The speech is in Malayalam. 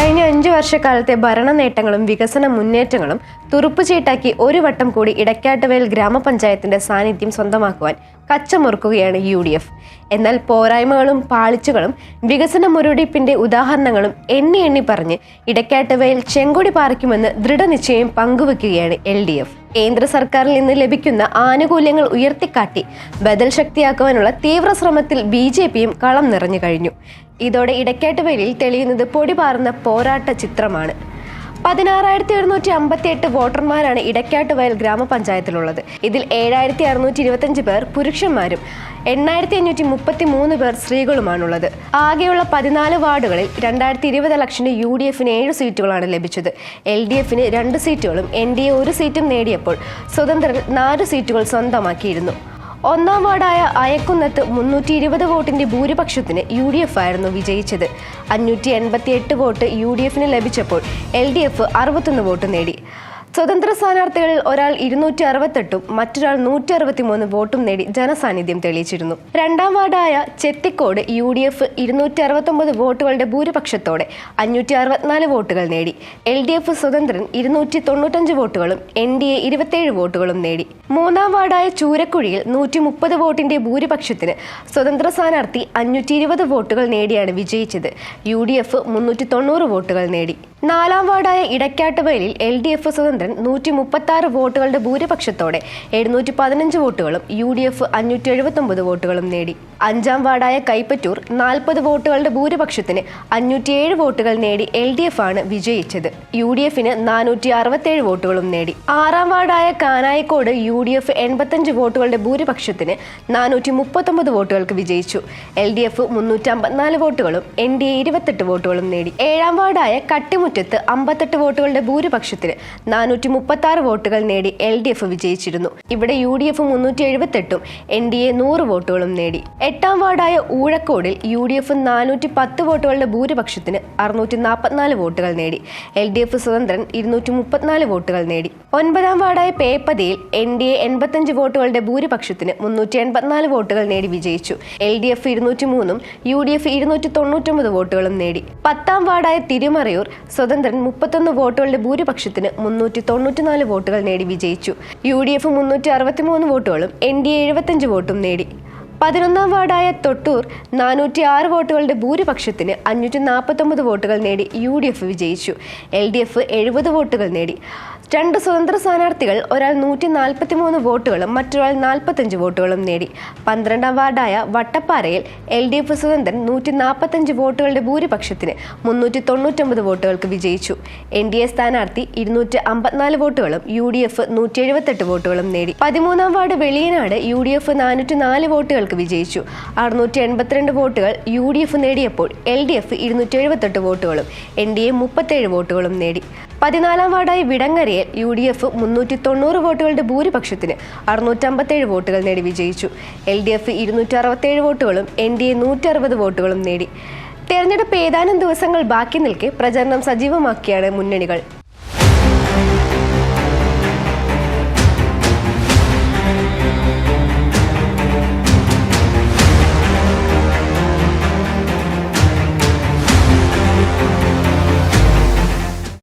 വർഷക്കാലത്തെ ഭരണ നേട്ടങ്ങളും വികസന മുന്നേറ്റങ്ങളും തുറുപ്പുചീട്ടാക്കി ഒരു വട്ടം കൂടി ഇടക്കാട്ടുവയൽ ഗ്രാമപഞ്ചായത്തിന്റെ സാന്നിധ്യം സ്വന്തമാക്കുവാൻ കച്ചമുറുക്കുകയാണ് യു ഡി എഫ്. എന്നാൽ പോരായ്മകളും പാളിച്ചുകളും വികസന മുരടിപ്പിന്റെ ഉദാഹരണങ്ങളും എണ്ണി എണ്ണി പറഞ്ഞ് ഇടക്കാട്ടുവയൽ ചെങ്കൊടി പാറിക്കുമെന്ന് ദൃഢനിശ്ചയം പങ്കുവെക്കുകയാണ് എൽ ഡി എഫ്. കേന്ദ്ര സർക്കാരിൽ നിന്ന് ലഭിക്കുന്ന ആനുകൂല്യങ്ങൾ ഉയർത്തിക്കാട്ടി ബദൽ ശക്തിയാക്കുവാനുള്ള തീവ്ര ശ്രമത്തിൽ ബി ജെ പിയും കളം നിറഞ്ഞു കഴിഞ്ഞു. ഇതോടെ ഇടക്കാട്ടുവയലിൽ തെളിയുന്നത് പൊടിപാറുന്ന പോരാട്ട ചിത്രമാണ്. പതിനാറായിരത്തി എഴുന്നൂറ്റി അമ്പത്തി എട്ട് വോട്ടർമാരാണ് ഇടയ്ക്കാട്ടുവയൽ ഗ്രാമപഞ്ചായത്തിലുള്ളത്. ഇതിൽ ഏഴായിരത്തി അറുന്നൂറ്റി ഇരുപത്തഞ്ച് പേർ പുരുഷന്മാരും എണ്ണായിരത്തി അഞ്ഞൂറ്റി മുപ്പത്തി മൂന്ന് പേർ സ്ത്രീകളുമാണുള്ളത്. ആകെയുള്ള പതിനാല് വാർഡുകളിൽ രണ്ടായിരത്തി ഇരുപത് ഇലക്ഷന് യു ഡി എഫിന് ഏഴ് സീറ്റുകളാണ് ലഭിച്ചത്. എൽ ഡി എഫിന് രണ്ട് സീറ്റുകളും എൻ ഡി എ ഒരു സീറ്റും നേടിയപ്പോൾ സ്വതന്ത്രർ നാല് സീറ്റുകൾ സ്വന്തമാക്കിയിരുന്നു. ഒന്നാം വാർഡായ അയക്കുന്നത്ത് മുന്നൂറ്റി ഇരുപത് വോട്ടിന്റെ ഭൂരിപക്ഷത്തിന് യു ഡി എഫ് ആയിരുന്നു വിജയിച്ചത്. അഞ്ഞൂറ്റി എൺപത്തി എട്ട് വോട്ട് യു ഡി എഫിന് ലഭിച്ചപ്പോൾ എൽ ഡി എഫ് അറുപത്തൊന്ന് വോട്ട് നേടി. സ്വതന്ത്ര സ്ഥാനാർത്ഥികളിൽ ഒരാൾ ഇരുന്നൂറ്റി അറുപത്തെട്ടും മറ്റൊരാൾ നൂറ്റി അറുപത്തി മൂന്ന് വോട്ടും നേടി ജനസാന്നിധ്യം തെളിയിച്ചിരുന്നു. രണ്ടാം വാർഡായ ചെത്തിക്കോട് യു ഡി എഫ് ഇരുന്നൂറ്റി അറുപത്തൊമ്പത് വോട്ടുകളുടെ ഭൂരിപക്ഷത്തോടെ അഞ്ഞൂറ്റി അറുപത്തിനാല് വോട്ടുകൾ നേടി. എൽ ഡി എഫ് സ്വതന്ത്രൻ ഇരുന്നൂറ്റി തൊണ്ണൂറ്റഞ്ച് വോട്ടുകളും എൻ ഡി എ ഇരുപത്തേഴ് വോട്ടുകളും നേടി. മൂന്നാം വാർഡായ ചൂരക്കുഴിയിൽ നൂറ്റി മുപ്പത് വോട്ടിന്റെ ഭൂരിപക്ഷത്തിന് സ്വതന്ത്ര സ്ഥാനാർത്ഥി അഞ്ഞൂറ്റി ഇരുപത് വോട്ടുകൾ നേടിയാണ് വിജയിച്ചത്. യു ഡി എഫ് മുന്നൂറ്റി തൊണ്ണൂറ് വോട്ടുകൾ നേടി. നാലാം വാർഡായ ഇടക്കാട്ടുവയലിൽ എൽ ഡി എഫ് സ്വതന്ത്രൻ നൂറ്റി മുപ്പത്തി ആറ് വോട്ടുകളുടെ ഭൂരിപക്ഷത്തോടെ എഴുന്നൂറ്റി പതിനഞ്ച് വോട്ടുകളും യു ഡി എഫ് അഞ്ഞൂറ്റി എഴുപത്തൊമ്പത് വോട്ടുകളും നേടി. അഞ്ചാം വാർഡായ കൈപ്പറ്റൂർ നാൽപ്പത് വോട്ടുകളുടെ ഭൂരിപക്ഷത്തിന് അഞ്ഞൂറ്റിയേഴ് വോട്ടുകൾ നേടി എൽ ഡി എഫ് ആണ് വിജയിച്ചത്. യു ഡി എഫിന് നാനൂറ്റി അറുപത്തേഴ് വോട്ടുകളും നേടി. ആറാം വാർഡായ കാനായിക്കോട് യു ഡി എഫ് എൺപത്തഞ്ച് വോട്ടുകളുടെ ഭൂരിപക്ഷത്തിന് നാനൂറ്റി മുപ്പത്തൊമ്പത് വോട്ടുകൾക്ക് വിജയിച്ചു. എൽ ഡി എഫ് മുന്നൂറ്റി അമ്പത്തിനാല് വോട്ടുകളും എൻ ഡി എ ഇരുപത്തെട്ട് വോട്ടുകളും നേടി. ഏഴാം വാർഡായ കട്ടിമുറ്റത്ത് അമ്പത്തെട്ട് വോട്ടുകളുടെ ഭൂരിപക്ഷത്തിന് നാനൂറ്റി മുപ്പത്തി ആറ് വോട്ടുകൾ നേടി എൽ ഡി എഫ് വിജയിച്ചിരുന്നു. ഇവിടെ യു ഡി എഫ് മുന്നൂറ്റി എഴുപത്തെട്ടും എൻ ഡി എ നൂറ് വോട്ടുകളും നേടി. എട്ടാം വാർഡായ ഊഴക്കോടിൽ യു ഡി എഫ് നാനൂറ്റി പത്ത് വോട്ടുകളുടെ ഭൂരിപക്ഷത്തിന് അറുന്നൂറ്റി നാൽപ്പത്തിനാല് വോട്ടുകൾ നേടി. എൽ ഡി എഫ് സ്വതന്ത്രൻ ഇരുന്നൂറ്റി മുപ്പത്തിനാല് വോട്ടുകൾ നേടി. ഒൻപതാം വാർഡായ പേപ്പതിയിൽ എൻ ഡി എ എൺപത്തഞ്ച് വോട്ടുകളുടെ ഭൂരിപക്ഷത്തിന് മുന്നൂറ്റി എൺപത്തിനാല് വോട്ടുകൾ നേടി വിജയിച്ചു. എൽ ഡി എഫ് ഇരുന്നൂറ്റി മൂന്നും യു ഡി എഫ് ഇരുന്നൂറ്റി തൊണ്ണൂറ്റൊമ്പത് വോട്ടുകളും നേടി. പത്താം വാർഡായ തിരുമറയൂർ സ്വതന്ത്രൻ മുപ്പത്തൊന്ന് വോട്ടുകളുടെ ഭൂരിപക്ഷത്തിന് മുന്നൂറ്റി തൊണ്ണൂറ്റിനാല് വോട്ടുകൾ നേടി വിജയിച്ചു. യു ഡി എഫ് മുന്നൂറ്റി അറുപത്തിമൂന്ന് വോട്ടുകളും എൻ ഡി എ എഴുപത്തഞ്ച് വോട്ടും നേടി. പതിനൊന്നാം വാർഡായ തൊട്ടൂർ നാനൂറ്റി ആറ് വോട്ടുകളുടെ ഭൂരിപക്ഷത്തിന് അഞ്ഞൂറ്റി നാൽപ്പത്തൊമ്പത് വോട്ടുകൾ നേടി യു ഡി എഫ് വിജയിച്ചു. എൽ ഡി എഫ് എഴുപത് വോട്ടുകൾ നേടി. രണ്ട് സ്വതന്ത്ര സ്ഥാനാർത്ഥികൾ ഒരാൾ നൂറ്റി നാൽപ്പത്തി മൂന്ന് വോട്ടുകളും മറ്റൊരാൾ നാൽപ്പത്തഞ്ച് വോട്ടുകളും നേടി. പന്ത്രണ്ടാം വാർഡായ വട്ടപ്പാറയിൽ എൽ ഡി എഫ് സ്വതന്ത്രൻ നൂറ്റി നാൽപ്പത്തഞ്ച് വോട്ടുകളുടെ ഭൂരിപക്ഷത്തിന് മുന്നൂറ്റി തൊണ്ണൂറ്റൊമ്പത് വോട്ടുകൾക്ക് വിജയിച്ചു. എൻ ഡി എ സ്ഥാനാർത്ഥി ഇരുന്നൂറ്റി അമ്പത്തിനാല് വോട്ടുകളും യു ഡി എഫ് നൂറ്റി എഴുപത്തെട്ട് വോട്ടുകളും നേടി. പതിമൂന്നാം ward Veliyanad U D F നാനൂറ്റി നാല് വോട്ടുകൾക്ക് വിജയിച്ചു. അറുന്നൂറ്റി എൺപത്തിരണ്ട് വോട്ടുകൾ യു ഡി എഫ് നേടിയപ്പോൾ എൽ ഡി എഫ് ഇരുന്നൂറ്റി എഴുപത്തെട്ട് വോട്ടുകളും എൻ ഡി എ മുപ്പത്തേഴ് വോട്ടുകളും നേടി. പതിനാലാം വാർഡായി വിടങ്ങരയിൽ യു ഡി എഫ് മുന്നൂറ്റി തൊണ്ണൂറ് വോട്ടുകളുടെ ഭൂരിപക്ഷത്തിന് അറുന്നൂറ്റമ്പത്തേഴ് വോട്ടുകൾ നേടി വിജയിച്ചു. എൽ ഡി എഫ് ഇരുന്നൂറ്റി അറുപത്തേഴ് വോട്ടുകളും എൻ ഡി എ നൂറ്റി അറുപത് വോട്ടുകളും നേടി. തെരഞ്ഞെടുപ്പ് ഏതാനും ദിവസങ്ങൾ ബാക്കി നിൽക്കെ പ്രചരണം സജീവമാക്കിയാണ് മുന്നണികൾ.